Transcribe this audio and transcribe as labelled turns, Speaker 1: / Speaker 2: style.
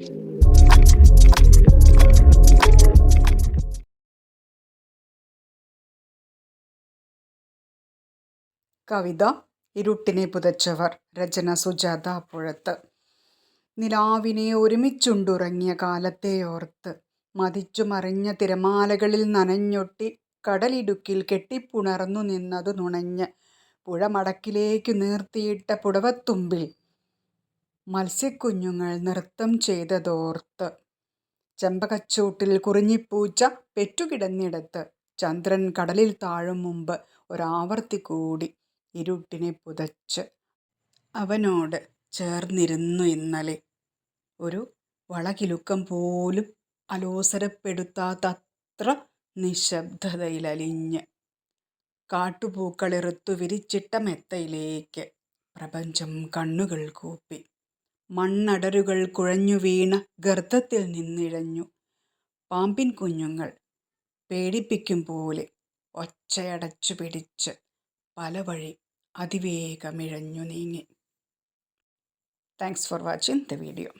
Speaker 1: കവിത ഇരുട്ടിനെ പുതച്ചവർ രചന സുജാത അപ്പുഴത്ത് നിലാവിനെ ഒരുമിച്ചുണ്ടുറങ്ങിയ കാലത്തെ ഓർത്ത് മതിച്ചു മറിഞ്ഞ തിരമാലകളിൽ നനഞ്ഞൊട്ടി കടലിടുക്കിൽ കെട്ടിപ്പുണർന്നു നിന്നതു നുണഞ്ഞ് പുഴമടക്കിലേക്ക് നീർത്തിയിട്ട പുടവത്തുമ്പിൽ മത്സ്യക്കുഞ്ഞുങ്ങൾ നൃത്തം ചെയ്തതോർത്ത്. ചെമ്പകച്ചൂട്ടിൽ കുറിഞ്ഞിപ്പൂച്ച പെറ്റുകിടന്നിടത്ത്. ചന്ദ്രൻ കടലിൽ താഴും മുമ്പ് ഒരാവർത്തി കൂടി ഇരുട്ടിനെ പുതച്ച് അവനോട് ചേർന്നിരുന്നു ഇന്നലെ. ഒരു വളകിലുക്കം പോലും അലോസരപ്പെടുത്താത്തത്ര നിശബ്ദതയിലലിഞ്ഞ്. കാട്ടുപൂക്കളിറുത്തു വിരിച്ചിട്ട മെത്തയിലേക്ക്. പ്രപഞ്ചം കണ്ണുകൾ കൂപ്പി. മണ്ണടരുകൾ കുഴഞ്ഞു വീണ ഗർത്തത്തിൽ നിന്നിഴഞ്ഞു. പാമ്പിൻ കുഞ്ഞുങ്ങൾ പേടിപ്പിക്കും പോലെ ഒച്ചയടച്ചു പിടിച്ച് പല വഴി അതിവേഗമിഴഞ്ഞു നീങ്ങി. Thanks for watching the video